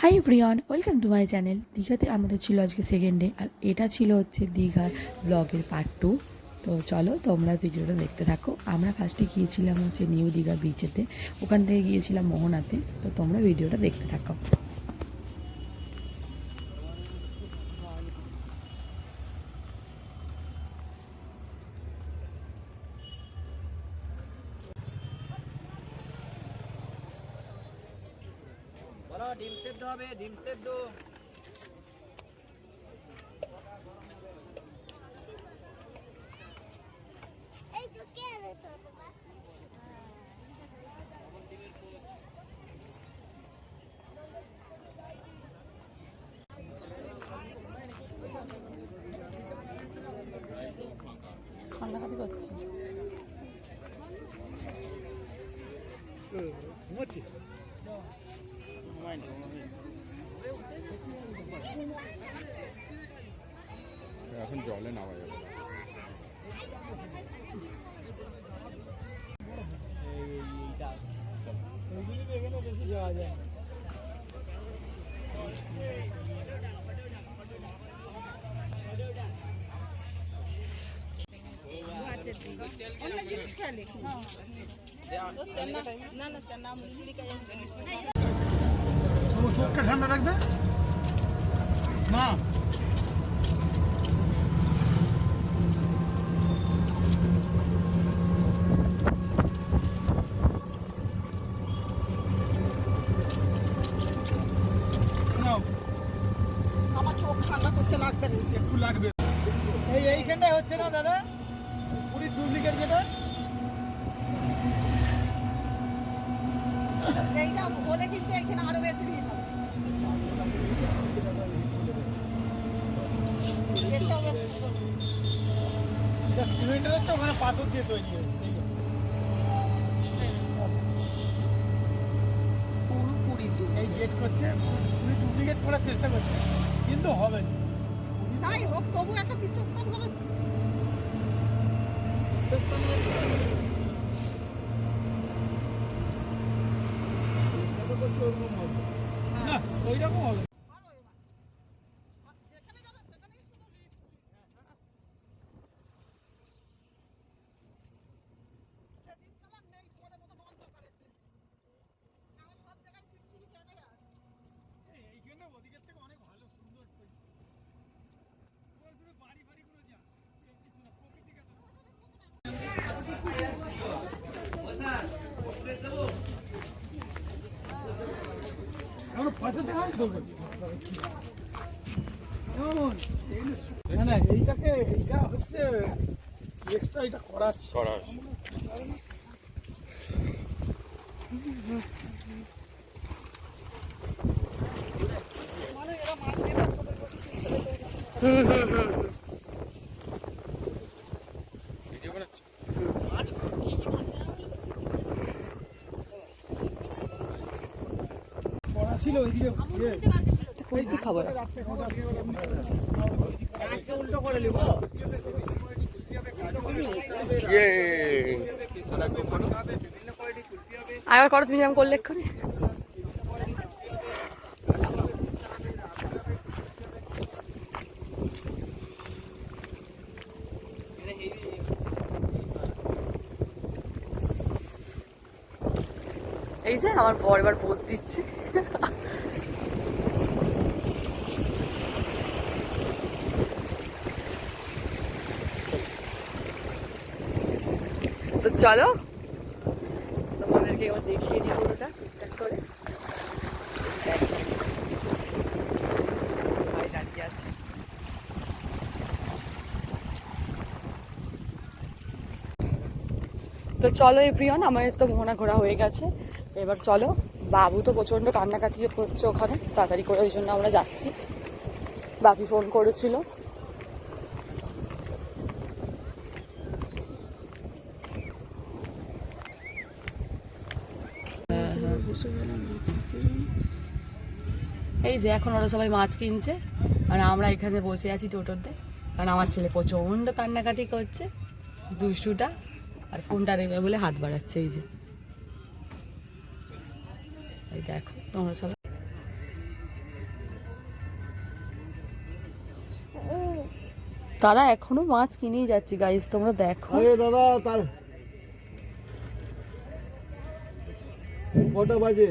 Hi everyone welcome to my channel দীঘাতে আমাদের ছিল আজকে সেকেন্ড ডে আর এটা ছিল হচ্ছে দীঘার ব্লগের পার্ট টু তো চলো তোমরা ভিডিওটা দেখতে থাকো। আমরা ফার্স্টে গিয়েছিলাম হচ্ছে নিউ দীঘা বিচেতে ওখান থেকে গিয়েছিলাম মোহনাতে। তো তোমরা ভিডিওটা দেখতে থাকো বলো ডিম সেদ্ধ হবে ডিম সেদ্ধ কান্নাকাটি করছে। এখন জলে নামা যাবে না। চোখটা ঠান্ডা রাখবে নাও, আমার চোখ ঠান্ডা করতে লাগবে একটু লাগবে। এই এইখানটায় হচ্ছে না দাদা? পুরীর ডুপ্লিকেট যেটা? এইটা হলে কিন্তু এখানে আরও বেশি ভিড় হবে এটাও বেশ সুন্দর। যা সিমেন্টের হচ্ছে ওখানে পাথর দিয়ে তৈরি হয়েছে এই গেট করছে ডুপ্লিকেট করার চেষ্টা করছে কিন্তু হবে না যাই হোক তবু একটা তীর্থস্থান হবে। না ওই রকম হবে যেখানে যাবে সেখানেই শুধু ভিড়। সেদিন তো আর নেই তোমাদের মতো বন্ধ করে দিন। আমার সব জায়গায় CCTV ক্যামেরা আছে। এই- এইখানে ওদিকের থেকে অনেক ভালো সুন্দর পরিস্থিতি ওরা শুধু বাড়ি বাড়িগুলো যা এর কিছু না প্রকৃতিকে তো আমরা পয়সা থেকে আমি দেবো কেমন এই যে সু- না না এইটাকে এইটা হচ্ছে এক্সট্রা এটা করাচ্ছে করা হয়েছে হুম হুম মাছ নেবে ওদের বসে system এ তৈরি করে। ভিডিও বানাচ্ছি করা ছিল ওইদিকে ইয়ে, কোন কি খাবার আবার করো তুমি যেমন করলে এক্ষুনি। এই যে আমার বর এবার পোজ দিচ্ছে। চলো। তোমাদেরকে এবার দেখিয়ে দিই পুরোটা টুকটাক করে। দাঁড়িয়ে আছে। তো চলো এভরিওয়ান আমাদের তো মোহনা ঘোরা হয়ে গেছে। এবার চলো বাবু তো প্রচণ্ড কান্নাকাটি করছে ওখানে তাড়াতাড়ি করে ওই জন্য আমরা যাচ্ছি। বাপি ফোন করেছিল। এই যে এখন ওরা সবাই মাছ কিনছে, আর আমরা এখানে বসে আছি টোটোতে। কারণ আমার ছেলে প্রচণ্ড কান্নাকাটি করছে, দুষ্টুটা, আর ফোনটা দেবে বলে হাত বাড়াচ্ছে এই যে। এই দেখো, তোমরা সবাই। তারা এখনও মাছ কিনেই যাচ্ছে গাইস তোমরা দেখো। দাদা, তার কটা বাজে?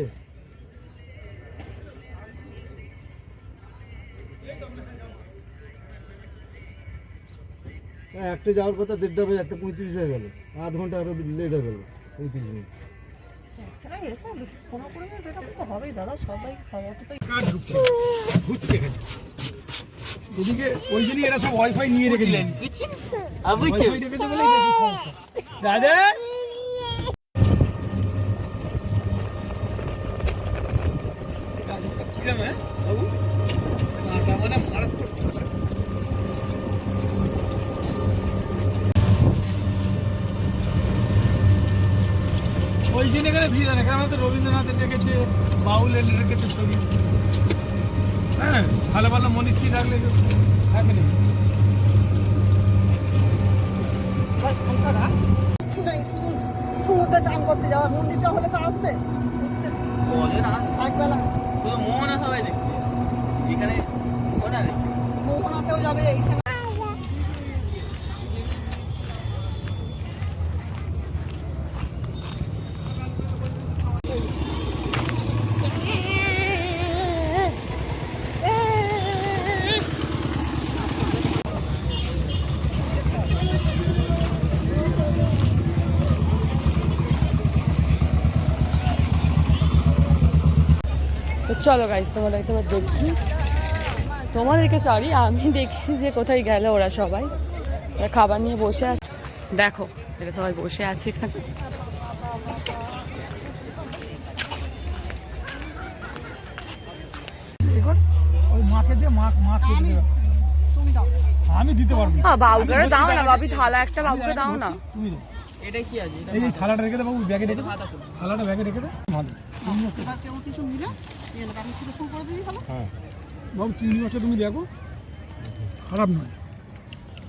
একটা যাওয়ার কথা দেড়টা বাজে একটা পঁয়ত্রিশ হয়ে গেল। আধ ঘণ্টা আরও লেট হয়ে গেল পঁয়ত্রিশ মিনিট। কার ঢুকছে? ঘুরছে এখানে। এদিকে ওই জন্যই এরা সব ওয়াইফাই নিয়ে দাদা কিরম হ্যাঁ বাবু কাঁটা মানে মারাত্মক ওই জন্য এখানে ভিড় হয় না এখানে হয়তো রবীন্দ্রনাথের রেখেছে বাউলের রেখেছে ছবি। হ্যাঁ ভালো ভালো মনীষী রাখলে থাকে না। সমুদ্রে চান করতে যাওয়া মন্দিরটা হলে তো আসবে। একবেলা। মোহনা সবাই দেখছে। এখানে মোহনা মোহনাতেও যাবে এইখানে চলো গাইস তোমাদেরকে এবার দেখি। তোমাদেরকে সরি আমি দেখি যে কোথায় গেল ওরা সবাই। ওরা খাবার নিয়ে বসে আছে। দেখো এটা সবাই বসে আছে এখানে। আমি দিতে পারব। হ্যাঁ বাবুকে দাও না বাবি থালা একটা বাবুকে দাও না তুমি দাও। এটা কি আছে? এই এই থালাটা রেখে দে বাবু ব্যাগে রেখে দে। থালাটা ব্যাগে রেখে দে। ভালো কেউ কিছু নিলে আমি শুরু শুরু করে দিই তাহলে? বাবু চিংড়ি মাছটা তুমি দেখো। খারাপ নয়।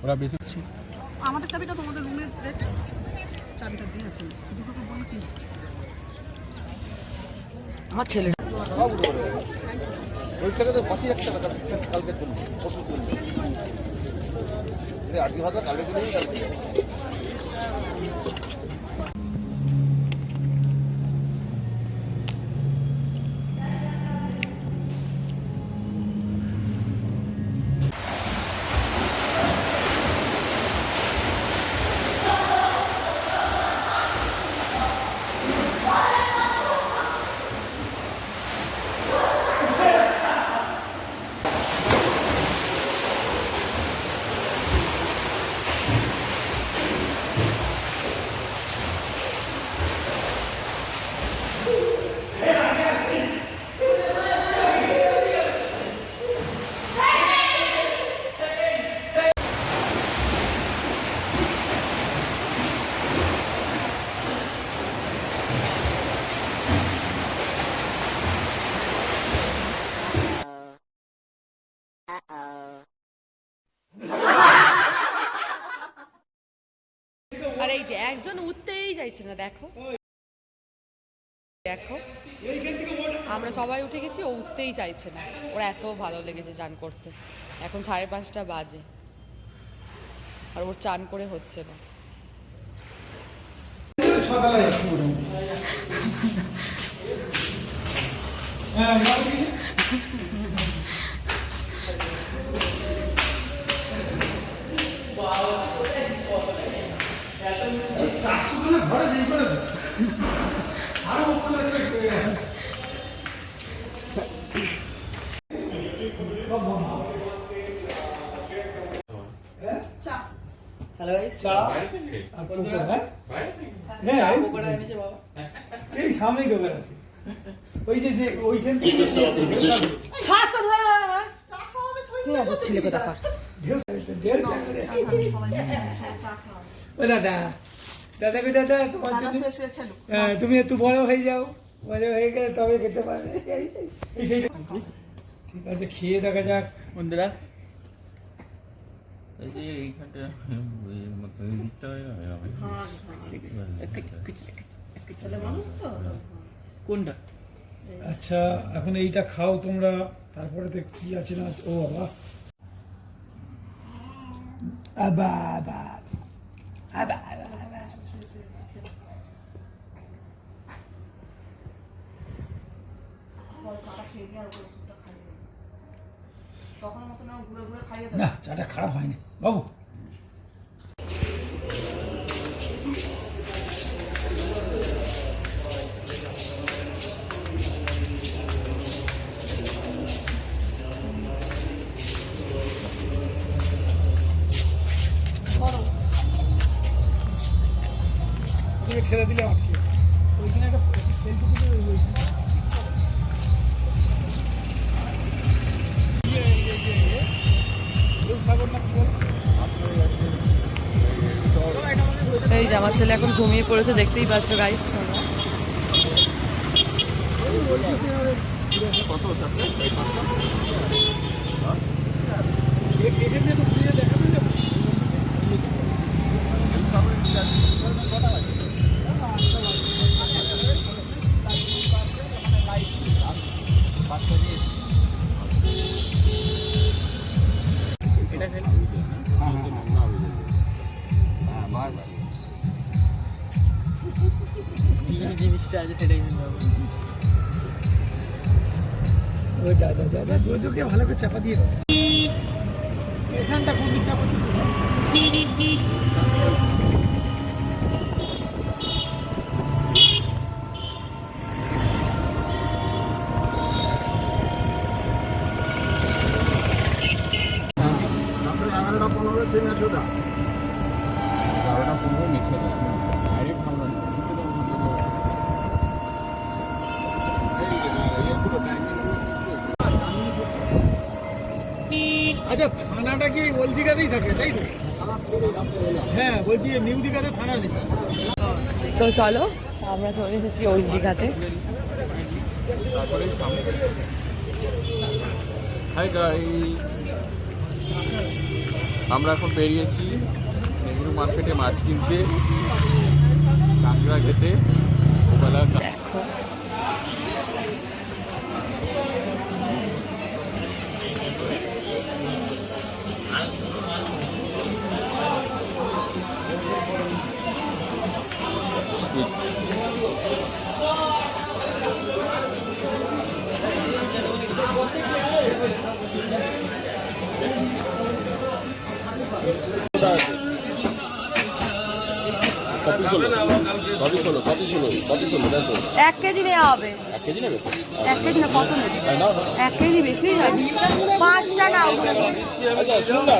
ওরা বেশি আমাদের চাবিটা তোমাদের রুমে চাবিটা দিয়ে আছে শুধু তোকে বলো কি? আমার ছেলে ওই টাকাতে পাঁচিশ এক টাকা কালকের জন্য। পরশুর জন্য আজকে ভাত কালকে চলে কালকে ありがとう。আর এই যে একজন উঠতেই চাইছে না, দেখো। দেখো, আমরা সবাই উঠে গেছি, ও উঠতেই চাইছে না। ওর এত ভালো লেগেছে চান করতে। এখন সাড়ে পাঁচটা বাজে। আর ওর চান করে হচ্ছে না। সকালে এই- পকোড়া এনেছে বাবা এই সামনেই দোকান আছে ওই যে যে ওইখান থেকে ছেলে কথা দাদা দাদা দাদা তোমার জন্য খেলো হ্যাঁ, তুমি একটু বড় হয়ে যাও। বড় হয়ে গেলে তবে খেতে পারবে। ঠিক আছে খেয়ে দেখা যাক। বন্ধুরা হয়। কোনটা? আচ্ছা এখন এইটা খাও তোমরা। তারপরে তো কি আছে না ও বাবা। আবা না চাটা খারাপ হয়নি। বাবু ঘুমিয়ে পড়েছে দেখতেই পাচ্ছ গাইস তোমরা। ভালো করে চাপা দিয়ে দাও এখানটা কোন দিকটা করছে এগারোটা পনেরো ট্রেন আছে ওটা এগারোটা পনেরো মিশে দেয় ডাইরেক্ট হাওড়া না মিশে দেয় আচ্ছা থানাটা কি ওল দিঘাতেই থাকে তাই তো হ্যাঁ বলছি নিউ দিঘাতে থানা নেই। তো চলো আমরা চলে এসেছি ওই দীঘাতে। হাই গাইস আমরা এখন বেরিয়েছি নেহরু মার্কেটে মাছ কিনতে। কাঁকড়া খেতে। ওবেলা দেখো ষোলো কপি ষোলো কপি ষোলো কপি ষোলো দেখো। এক কেজি নেওয়া হবে। এক কেজি নেবে? এক কেজি না কত নেবে? না। এক কেজি বেশি পাঁচটা না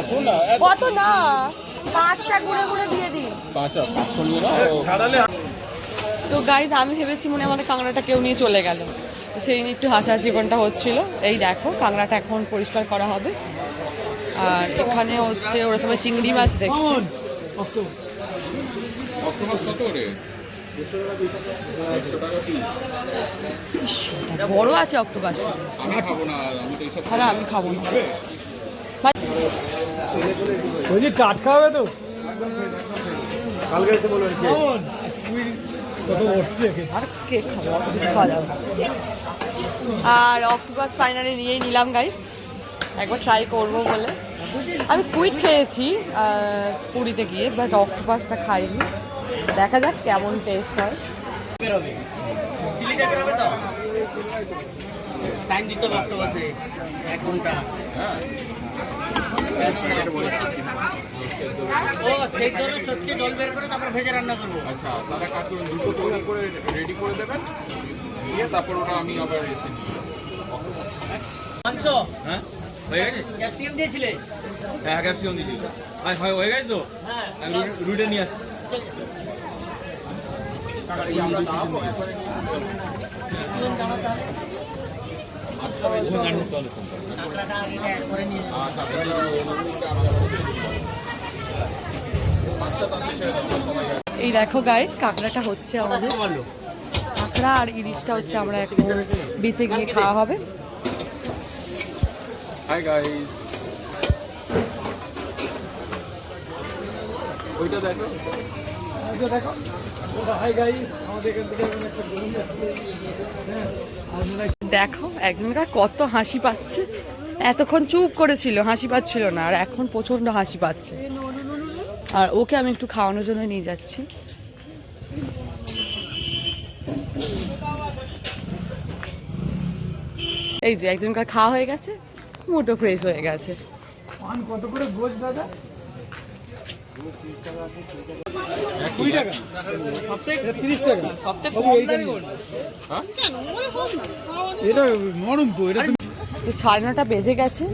শোন না কত না? পাঁচটা গুঁড়ে গুঁড়ে দিয়ে দিন। পাঁচশো পাঁচশো নিয়ে তো গাইজ আমি ভেবেছি মনে আমাদের কাঁকড়াটা কেউ নিয়ে চলে গেল। সেই নিয়ে একটু হাসাহাসি কোনটা হচ্ছিল। এই দেখো কাঁকড়াটা এখন পরিষ্কার করা হবে। আর এখানে হচ্ছে ওরা তোমার চিংড়ি মাছ দেখছি। অক্টোপাস কত রে দেড়শো টাকা পিস এটা বড় আছে অক্টোপাস। আমি খাব না আমি তো এইসব তাহলে আমি খাব না। বলছি টাটকা হবে তো? কালকে এসে বলবেন কে? আর কে খাব? খাওয়া যাবে আর অক্টোপাস ফাইনালি নিয়েই নিলাম গাইস একবার ট্রাই করব বলে। আমি স্কুইড খেয়েছি পুরীতে গিয়ে বাট অক্টোপাসটা খাইনি। দেখা যাক কেমন টেস্ট হয়। তো টাইম দিতে এক ঘণ্টা। ও সেই ধরে চটকে জল বের করে তারপর ভেজে রান্না করব। আচ্ছা তাহলে কাজ করুন দুটো তৈরি করে রেডি করে দেবেন। দিয়ে তারপর ওটা আমি আবার এসে নিই মাংস? হ্যাঁ? হয়ে গেছে? ক্যাপসিকাম দিয়েছিলে? হ্যাঁ ক্যাপসিকাম দিয়েছিল হয় হয়ে গেছে তো? হ্যাঁ। আমি রুটে নিয়ে আসছি। এই দেখো গাইজ কাঁকড়াটা হচ্ছে আমাদের। কাঁকড়া আর ইলিশটা হচ্ছে আমরা এখন বেঁচে গিয়ে খাওয়া হবে। হাই গাইস ওইটা দেখো আচ্ছা দেখো হাই গাইস আমাদের এখান থেকে এখন একটা গরম যাচ্ছে। হ্যাঁ আমরা দেখো একজনকার কত হাসি পাচ্ছে। এতক্ষণ চুপ করেছিল হাসি পাচ্ছিল না আর এখন প্রচণ্ড হাসি পাচ্ছে। আর ওকে আমি একটু খাওয়ানোর জন্য নিয়ে যাচ্ছি। এই যে একজনকার খাওয়া হয়ে গেছে মোটো ফ্রেশ হয়ে গেছে। কত করে গোছ দাদা? সাড়ে নটা বেজে গেছে,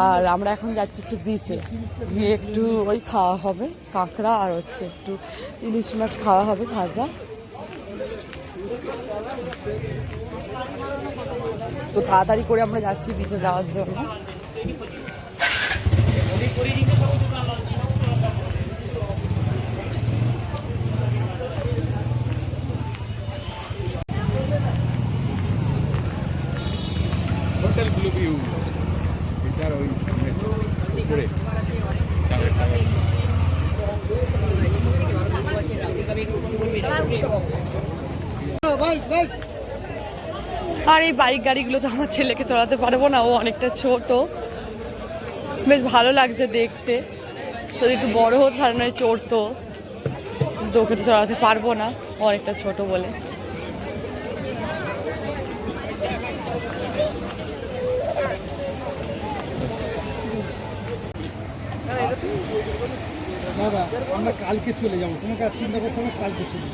আর আমরা এখন যাচ্ছি হচ্ছে বিচে গিয়ে একটু ওই খাওয়া হবে, কাঁকড়া আর হচ্ছে একটু ইলিশ মাছ খাওয়া হবে, ভাজা। তো তাড়াতাড়ি করে আমরা যাচ্ছি বিচে যাওয়ার জন্য। হোটেল ব্লু ভিউ এটার ওই সামনে উপরে। আর এই বাইক গাড়িগুলো তো আমার ছেলেকে চড়াতে পারব না, ও অনেকটা ছোট। বেশ ভালো লাগছে দেখতে। যদি একটু বড় হতো নয় চড়তো। কিন্তু ওকে তো চড়াতে পারব না অনেকটা ছোট বলে। দাদা আমরা কালকে চলে যাব। তোমাকে আর চিন্তা করতে হবে কালকে চলে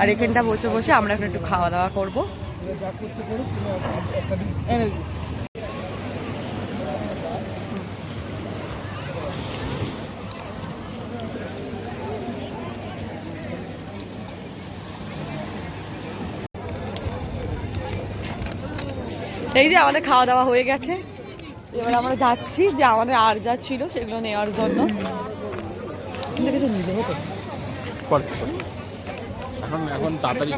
আর এখানটা বসে বসে আমরা এখন একটু খাওয়া দাওয়া করব। এই যে আমাদের খাওয়া দাওয়া হয়ে গেছে। এবার আমরা যাচ্ছি যে আমাদের আর যা ছিল সেগুলো নেওয়ার জন্য। এখন এখন তাড়াতাড়ি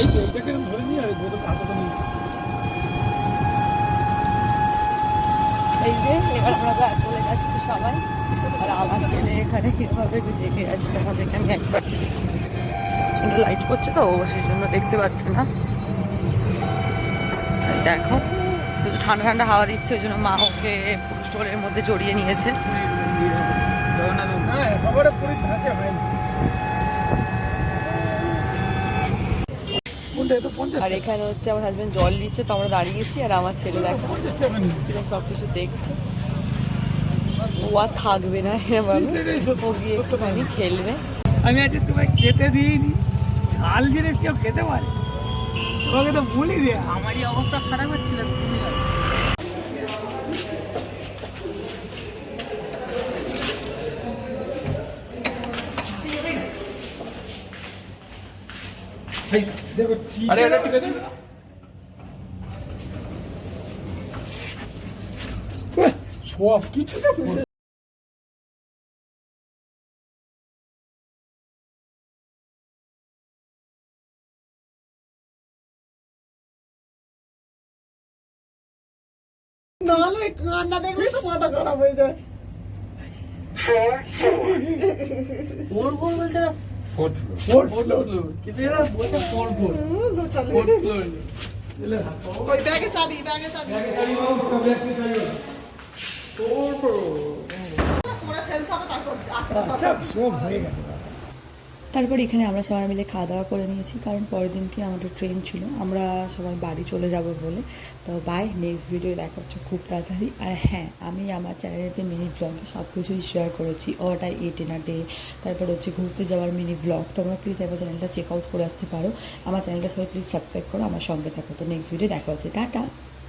এই তো এইটাকে ধরে নিয়ে আর বোতল হাতে নিয়ে এই যে এবার আমরা চলে যাচ্ছি সবাই। আর আমার ছেলে এখানে কীভাবে জেগে আছে তোমাদেরকে আমি একবার প্রচণ্ড লাইট পড়ছে তো সেই জন্য দেখতে পাচ্ছে না। দেখো ঠান্ডা ঠান্ডা হাওয়া দিচ্ছে ওই জন্য মা ওকে স্টোরের মধ্যে জড়িয়ে নিয়েছে হ্যাঁ খবরে পুরী ধাঁচে হয়নি কোনটা এত পঞ্চাশ আর এখানে হচ্ছে আমার হাজব্যান্ড জল দিচ্ছে তো আমরা দাঁড়িয়েছি আর আমার ছেলে দেখো। পঞ্চাশ টাকা সব কিছু দেখছে। ও আর থাকবে না এবার ও গিয়ে একটুখানি খেলবে। আমি আজ তোমায় খেতে দিইনি। ঝাল জিনিস কেউ খেতে পারে? তোমাকে তো ভুলি দিয়ে আমারই অবস্থা খারাপ হচ্ছিল। আরে এটা ঠিক আছে সব কিছুতে নাহলে কান্না দেখলে তো মাথা খারাপ হয়ে যায়। ফোর ফোর বলছে না ফোর্থ ফ্লোর ফোর্থ ফ্লোর কিন্তু এরা বলছে ফোর ফোর হুম, দু চলে। ফোর ফ্লোর ওই ব্যাগে চাবি ব্যাগে চাবি করে ফেলতে হবে তারপর আচ্ছা সব হয়ে গেছে তারপর এখানে আমরা সবাই মিলে খাওয়া দাওয়া করে নিয়েছি, কারণ পরের দিনকে আমাদের ট্রেন ছিল। আমরা সবাই বাড়ি চলে যাব বলে। তো বাই নেক্সট ভিডিও দেখা হচ্ছে খুব তাড়াতাড়ি। আর হ্যাঁ আমি আমার চ্যানেলেতে মিনি ব্লগে সব কিছুই শেয়ার করেছি। What I eat in day তারপর হচ্ছে ঘুরতে যাওয়ার মিনি ব্লগ তোমরা প্লিজ একবার চ্যানেলটা চেক আউট করে আসতে পারো। আমার চ্যানেলটা সবাই প্লিজ সাবস্ক্রাইব করো, আমার সঙ্গে থাকো। তো নেক্সট ভিডিও দেখা হচ্ছে। টাটা!